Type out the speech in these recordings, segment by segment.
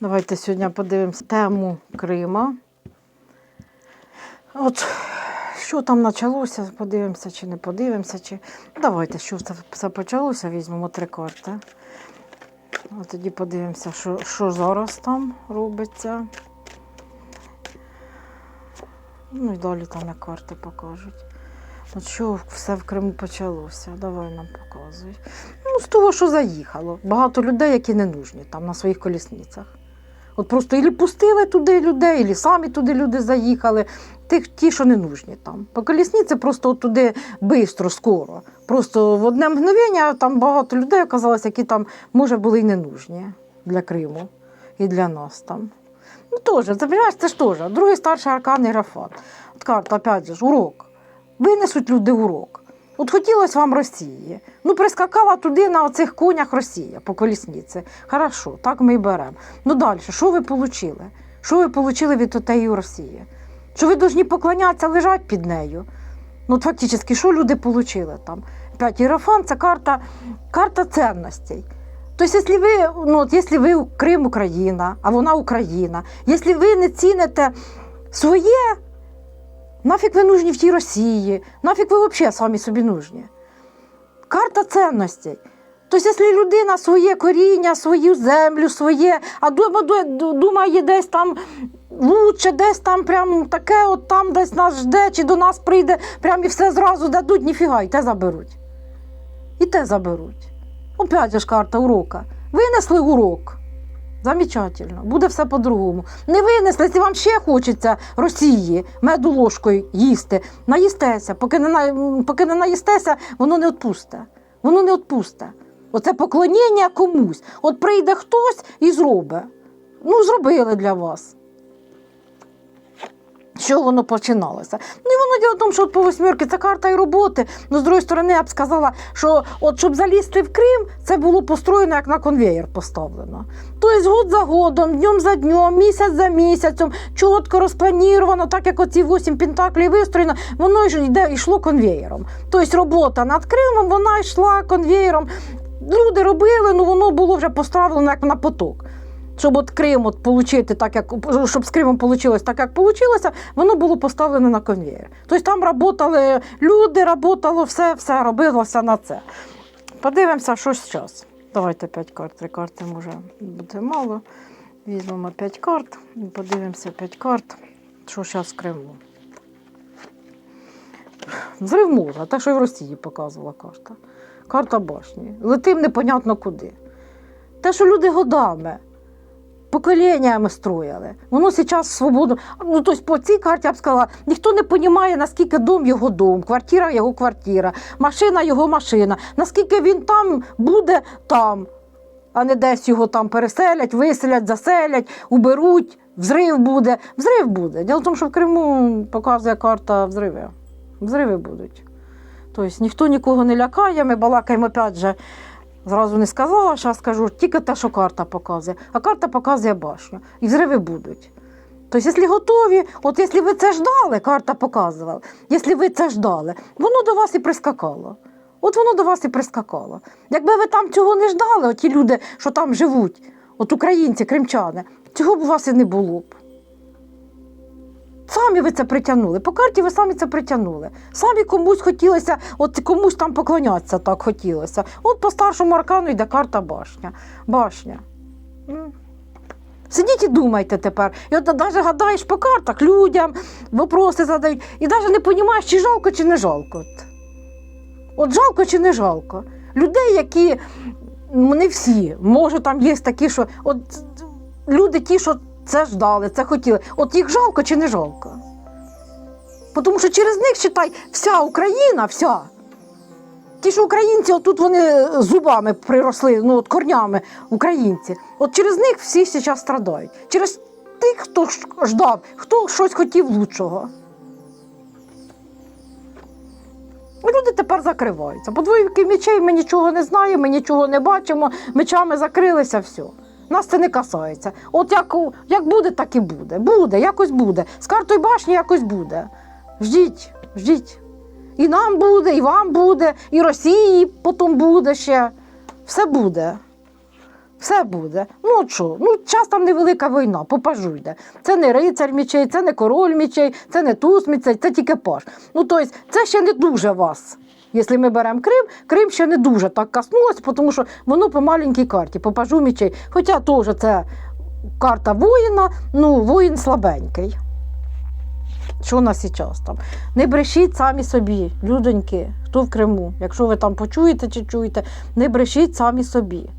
Давайте сьогодні подивимося тему Крима. От що там почалося, подивимося чи не подивимося. Чи... Давайте, що все почалося, візьмемо три карти. А тоді подивимося, що, що зараз там робиться. Ну і далі там як карти покажуть. От що все в Криму почалося? Давай нам показуй. Ну, з того, що заїхало. Багато людей, які не нужні там на своїх колісницях. От просто ілі пустили туди людей, ілі самі туди люди заїхали. Тих, ті, що не нужні там. По колісниці просто от туди швидко, скоро. Просто в одне мгновення там багато людей оказалось, які там, може, були й не нужні для Криму і для нас там. Ну теж, це, це ж теж. Другий старший аркан Ірафат. От карта, опять же, урок. Винесуть люди урок. От хотілося вам Росії. Ну, прискакала туди на оцих конях Росія по колісниці. Хорошо, так ми і беремо. Ну далі, що ви отримали? Що ви отримали від отеї Росії? Що ви повинні поклонятися, лежать під нею? Ну, от фактично, що люди отримали там? П'ять Іерофан – це карта, карта цінностей. Тобто, якщо ви, ну, от, якщо ви Крим Україна, а вона Україна, якщо ви не ціните своє, нафіг ви нужні в тій Росії, нафіг ви взагалі самі собі нужні. Карта цінностей. Тобто, якщо людина своє коріння, свою землю, своє, а думає десь там лучше, десь там прям таке, от там десь нас жде, чи до нас прийде, прям і все зразу дадуть, ніфіга, і те заберуть. І те заберуть. Опять ж карта урока. Винесли урок. Замечательно, буде все по-другому. Не винесли, якщо вам ще хочеться Росії меду ложкою їсти, наїстеся. Поки не, на- поки не наїстеся, воно не відпусте. Воно не відпусте. Оце поклоніння комусь. От прийде хтось і зробить. Ну, зробили для вас. Що воно починалося? Ну і воно діло в тому, що от по восьмірки це карта і роботи. Ну, з другої сторони, я б сказала, що от щоб залізти в Крим, це було построєно як на конвеєр поставлено. Тобто год за годом, днем за днем, місяць за місяцем, чітко розпланіровано, так як оці вісім пентаклів вистроєно, воно ж йде, йшло конвеєром. Тобто робота над Кримом, вона йшла конвеєром. Люди робили, ну воно було вже поставлено як на поток. Щоб от Крим от получити так, як щоб з Кримом вийшло так, як вийшло, воно було поставлено на конвейер. Тобто там працювали люди, працювало все, все робилося на це. Подивимося, що зараз. Давайте 5 карт. Три карти може бути мало. Візьмемо 5 карт подивимося 5 карт. Що зараз в Криму. Взрив мозга, те, що і в Росії показувала карта. Карта башні. Летим непонятно куди. Те, що люди годами поколіннями строїли. Воно зараз свободно. Ну, тобто по цій карті я б сказала, ніхто не розуміє, наскільки дом його дом, квартира його квартира, машина його машина, наскільки він там буде там, а не десь його там переселять, виселять, заселять, уберуть, взрив буде. Взрив буде. Діло в тому, що в Криму показує карта взриви. Взриви будуть. Тобто ніхто нікого не лякає, ми балакаємо опять же. Зразу не сказала, зараз скажу тільки те, що карта показує. А карта показує башню. І взриви будуть. Тобто, якщо готові, от якщо ви це ждали, карта показувала, якщо ви це ждали, воно до вас і прискакало. От воно до вас і прискакало. Якби ви там цього не ждали, оті люди, що там живуть, от українці, кримчани, цього б у вас і не було б. Самі ви це притягнули. По карті ви самі це притягнули. Самі комусь хотілося, от комусь там поклонятися так хотілося. От по старшому аркану йде карта башня. Башня. Сидіть і думайте тепер. І от навіть гадаєш по картах людям, вопроси задають, і навіть не розумієш, чи жалко, чи не жалко. От, от жалко чи не жалко. Людей, які ну, не всі, може, там є такі, що от люди ті, що це ждали, це хотіли. От їх жалко чи не жалко? Тому що через них, читай, вся Україна, вся. Ті, що українці, отут вони зубами приросли, ну от корнями українці. От через них всі зараз страдають. Через тих, хто ждав, хто щось хотів лучшого. Люди тепер закриваються. По двоївки мечей ми нічого не знаємо, ми нічого не бачимо, мечами закрилися, все. Нас це не касається. От як, як буде, так і буде. Буде, якось буде. З картою башні якось буде. Ждіть, ждіть. І нам буде, і вам буде, і Росії потім буде ще. Все буде. Все буде. Ну що? Ну, час там невелика війна, попажу йде. Це не рицар мічей, це не король мічей, це не туз мічей, це тільки паж. Ну, тобто, це ще не дуже вас. Якщо ми беремо Крим, Крим ще не дуже так коснулося, тому що воно по маленькій карті, по пажу мічей. Хоча теж це карта воїна, ну, воїн слабенький. Що у нас зараз там? Не брешіть самі собі, людоньки, хто в Криму. Якщо ви там почуєте чи чуєте, не брешіть самі собі.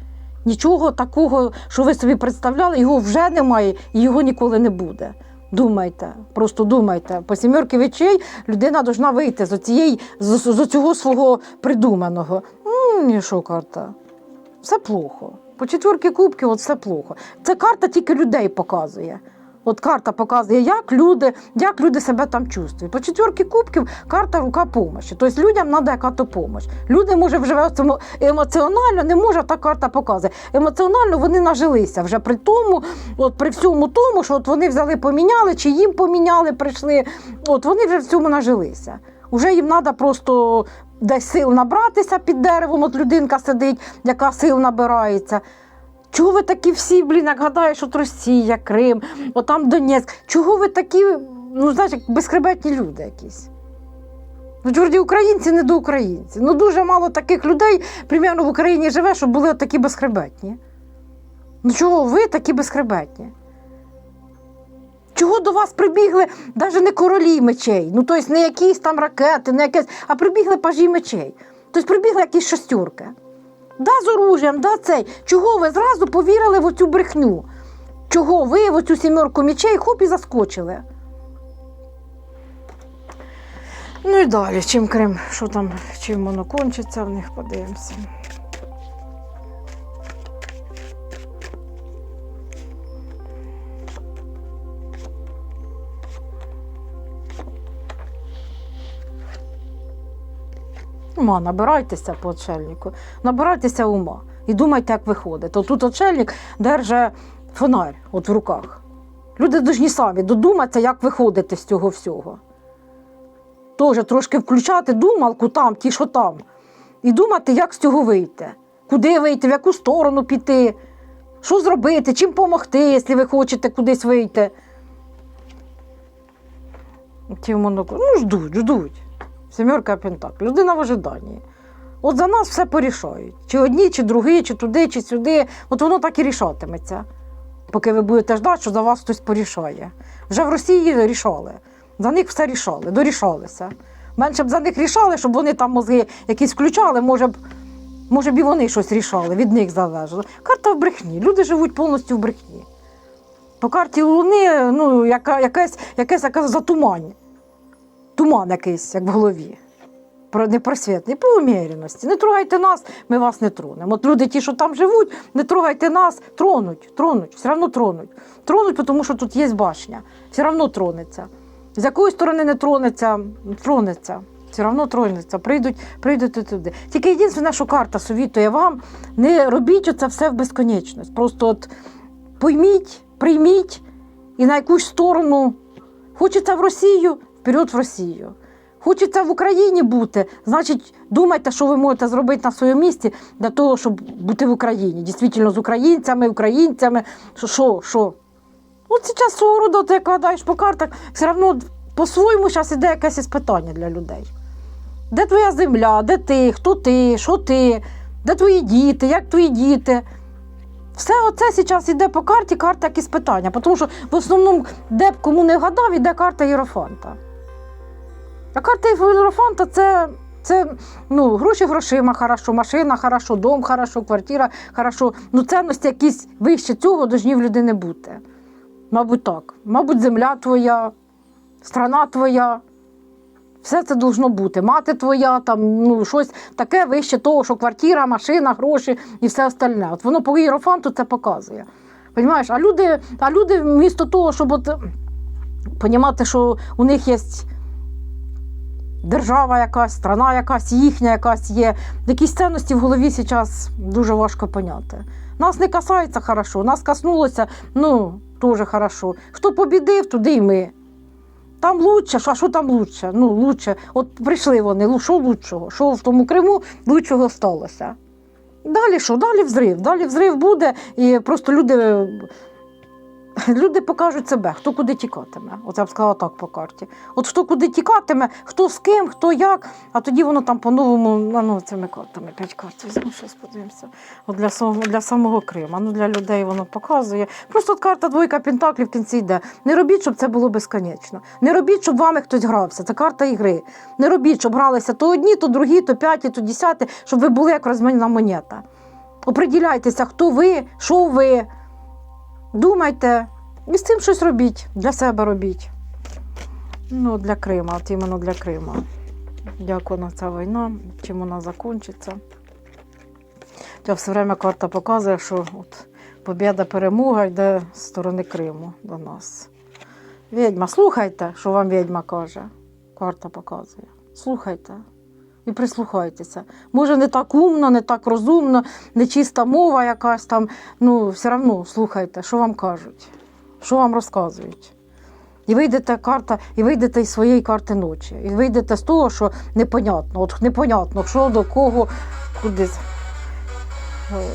Нічого такого, що ви собі представляли, його вже немає і його ніколи не буде. Думайте, просто думайте. По сімерки вечей людина повинна вийти з, оцієї, з, з цього свого придуманого. Ні, що карта? Все плохо. По четверки кубків от все плохо. Це карта тільки людей показує. От карта показує, як люди, як люди себе там чувствують. По четвірки кубків карта рука помощі. Тобто людям треба яка то помощь. Люди, може, вже емо- емоціонально не може та карта показує. Емоціонально вони нажилися вже при тому, от при всьому тому, що от вони взяли, поміняли, чи їм поміняли, прийшли. От вони вже в цьому нажилися. Уже їм треба просто десь сил набратися під деревом. От людинка сидить, яка сил набирається. Чого ви такі всі, блін, як гадаєш, от Росія, Крим, отам Донецьк. Чого ви такі, ну, знаєш, як безхребетні люди якісь? Ну, тверді українці не до українців. Ну, дуже мало таких людей, примерно в Україні живе, щоб були такі безхребетні. Ну чого ви такі безхребетні? Чого до вас прибігли навіть не королі мечей, ну тобто не якісь там ракети, не якесь, а прибігли пажі мечей. Тобто прибігли якісь шестерки. Да, з оружієм, да, цей. Чого ви зразу повірили в оцю брехню? Чого ви в оцю сімерку мічей хоп і заскочили? Ну і далі, чим Крим, що там, чим воно кончиться, в них подивимося. Ума, набирайтеся по очельнику, набирайтеся ума і думайте, як виходить. От тут очельник держить фонарь от в руках. Люди повинні самі додуматися, як виходити з цього всього. Теж трошки включати думалку там, ті, що там, і думати, як з цього вийти. Куди вийти, в яку сторону піти, що зробити, чим допомогти, якщо ви хочете кудись вийти. Ті монокль... Ну, ждуть, ждуть. Сімерка Пентак. Людина в ожиданні. От за нас все порішають. Чи одні, чи другі, чи туди, чи сюди. От воно так і рішатиметься. Поки ви будете ждати, що за вас хтось порішає. Вже в Росії рішали. За них все рішали, дорішалися. Менше б за них рішали, щоб вони там мозги якісь включали, може б, може б і вони щось рішали, від них залежало. Карта в брехні. Люди живуть повністю в брехні. По карті Луни ну, яка, якесь, якесь яке затумань. Туман якийсь, як в голові. Про непросвітний, по уміряності. Не трогайте нас, ми вас не тронемо. От люди, ті, що там живуть, не трогайте нас, тронуть, тронуть, все одно тронуть. Тронуть, тому що тут є башня, все одно тронеться. З якої сторони не тронеться, тронеться. Все одно тронеться, прийдуть, прийдуть туди. Тільки єдине, що карта совітує вам, не робіть оце все в безконечність. Просто от пойміть, прийміть і на якусь сторону. Хочеться в Росію, вперед в Росію. Хочеться в Україні бути, значить, думайте, що ви можете зробити на своєму місці для того, щоб бути в Україні. Дійсно, з українцями, українцями. Що, що? От зараз свого роду, ти як гадаєш по картах, все одно по-своєму зараз іде якесь іспитання для людей. Де твоя земля, де ти, хто ти, що ти, де твої діти, як твої діти? Все оце зараз йде по карті, карта як іспитання. Тому що в основному, де б кому не гадав, іде карта Єрофанта. А карта Єрофанта це, це ну, гроші грошима, хорошо, машина, хорошо, дом, хорошо, квартира, хорошо. Ну, цінності якісь вище цього повинні в людини бути. Мабуть, так. Мабуть, земля твоя, страна твоя. Все це должно бути. Мати твоя, там, ну, щось таке вище того, що квартира, машина, гроші і все остальне. От воно по іерофанту це показує. Понімаєш? А люди, а люди вмісто того, щоб от, понімати, що у них є держава якась, страна якась, їхня якась є. Якісь цінності в голові зараз дуже важко поняти. Нас не касається хорошо, нас коснулося, ну, теж хорошо. Хто побідив, туди й ми. Там лучше, а що там лучше? Ну, лучше. От прийшли вони, що лучшого? Що в тому Криму лучшого сталося? Далі що? Далі взрив. Далі взрив буде, і просто люди, люди покажуть себе, хто куди тікатиме. Оце я б сказала так по карті. От хто куди тікатиме, хто з ким, хто як, а тоді воно там по-новому, ну цими картами, п'ять карт візьму, щось подивимося. От для, самого, для самого Крима. Ну, для людей воно показує. Просто от карта двойка Пентаклів в кінці йде. Не робіть, щоб це було безконечно. Не робіть, щоб вами хтось грався. Це карта ігри. Не робіть, щоб гралися то одні, то другі, то п'яті, то десяті, щоб ви були як розмінна монета. Оприділяйтеся, хто ви, що ви. Думайте. І з цим щось робіть. Для себе робіть. Ну, для Крима, от іменно для Крима. Як вона ця війна, чим вона закінчиться. Та все время карта показує, що от побіда, перемога йде з сторони Криму до нас. Відьма, слухайте, що вам відьма каже. Карта показує. Слухайте і прислухайтеся. Може, не так умно, не так розумно, не чиста мова якась там. Ну, все одно слухайте, що вам кажуть, що вам розказують. І вийдете карта, і вийдете із своєї карти ночі. І вийдете з того, що непонятно. От непонятно, що до кого, куди. Е,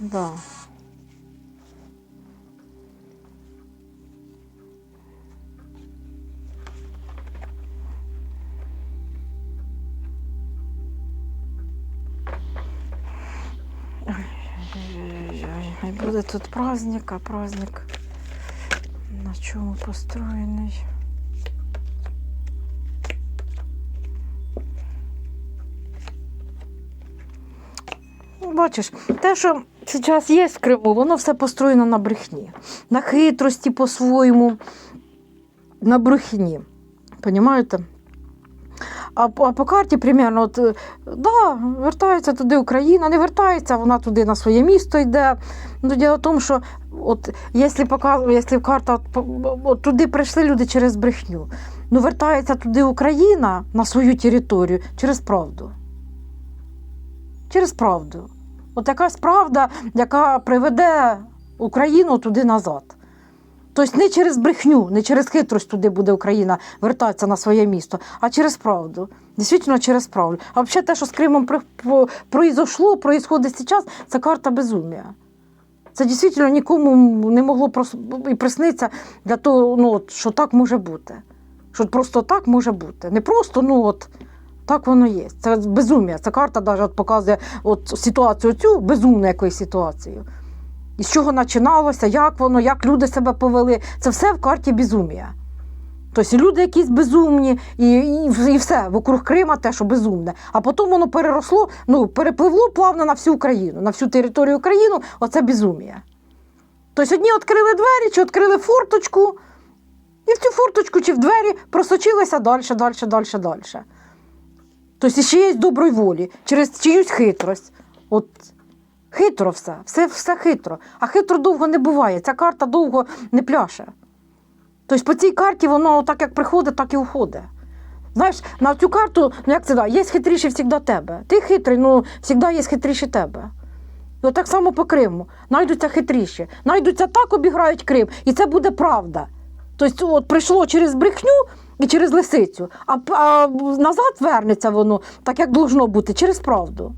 Да. Тут праздник, а праздник на чому построєний? Бачиш, те, що зараз є в Криму, воно все построєно на брехні, на хитрості по-своєму, на брехні. Понімаєте? А, по- по карті, примерно, от, е, да, вертається туди Україна, не вертається, вона туди на своє місто йде. Ну, діло в тому, що от, якщо, показ, якщо карта от, от, туди прийшли люди через брехню, ну вертається туди Україна на свою територію через правду. Через правду. От якась правда, яка приведе Україну туди назад. Тобто не через брехню, не через хитрость туди буде Україна вертатися на своє місто, а через правду. Дійсно, через правду. А взагалі те, що з Кримом произошло, проїсходить зараз, це карта безумія. Це дійсно нікому не могло і приснитися для того, ну, от, що так може бути. Що просто так може бути. Не просто, ну от так воно є. Це безумія. Ця карта навіть показує от ситуацію цю безумну якоюсь ситуацію. І з чого починалося, як воно, як люди себе повели. Це все в карті безумія. Тобто люди якісь безумні, і, і, і все, вокруг Крима те, що безумне. А потім воно переросло, ну, перепливло плавно на всю Україну, на всю територію України, оце безумія. Тобто одні відкрили двері чи відкрили форточку, і в цю форточку чи в двері просочилися далі, далі, далі, далі. Тобто ще є доброї волі, через чиюсь хитрость. От хитро все, все, все хитро. А хитро довго не буває. Ця карта довго не пляше. Тобто по цій карті воно так як приходить, так і уходить. Знаєш, на цю карту, ну як це да, є хитріші завжди тебе. Ти хитрий, ну завжди є хитріші тебе. От так само по Криму. Найдуться хитріші. Найдуться так, обіграють Крим, і це буде правда. Тобто, от прийшло через брехню і через лисицю, а, а назад вернеться воно, так як должно бути, через правду.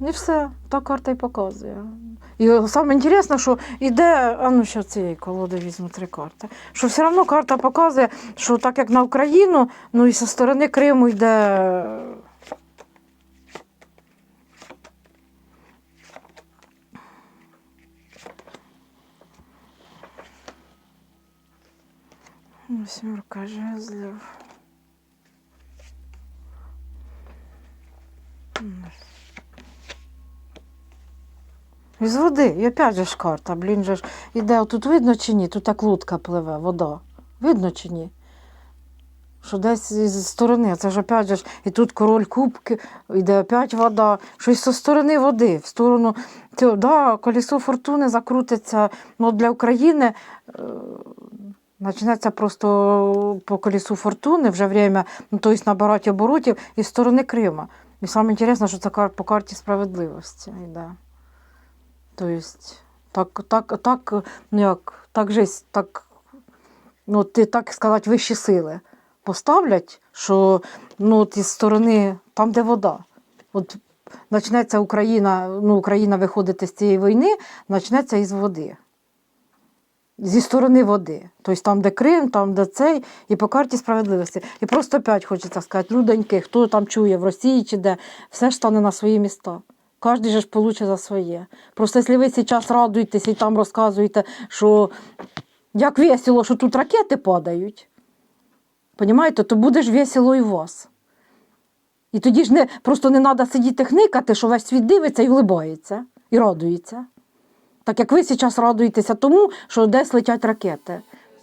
І все, та карта і показує. І саме інтересне, що йде, а ну що цієї колоди візьму три карти. Що все одно карта показує, що так як на Україну, ну і зі сторони Криму йде. Восьмерка жезлів. Із води. І опять же ж карта, блін же ж. Іде, тут видно чи ні? Тут так лодка пливе, вода. Видно чи ні? Що десь з сторони, це ж опять же і тут король кубки, йде опять вода. Щось зі сторони води, в сторону цього, да, колесо фортуни закрутиться. Ну, для України е, почнеться просто по колесу фортуни вже время, ну, тобто набирати оборотів із сторони Крима. І саме що це по карті справедливості йде. Тобто Так, так, так, ну як, так жесть, так, ну, ти так сказати, вищі сили поставлять, що ну, от із сторони, там, де вода. От почнеться Україна, ну, Україна виходити з цієї війни, почнеться із води. Зі сторони води. Тобто там, де Крим, там, де цей, і по карті справедливості. І просто опять хочеться сказати, людоньки, хто там чує в Росії чи де, все ж стане на свої міста. Кожен же ж получить за своє. Просто якщо ви зараз радуєтесь і там розказуєте, що як весело, що тут ракети падають, понімаєте, то буде ж весело і вас. І тоді ж не, просто не треба сидіти хникати, що весь світ дивиться і влибається, і радується. Так як ви зараз радуєтеся тому, що десь летять ракети.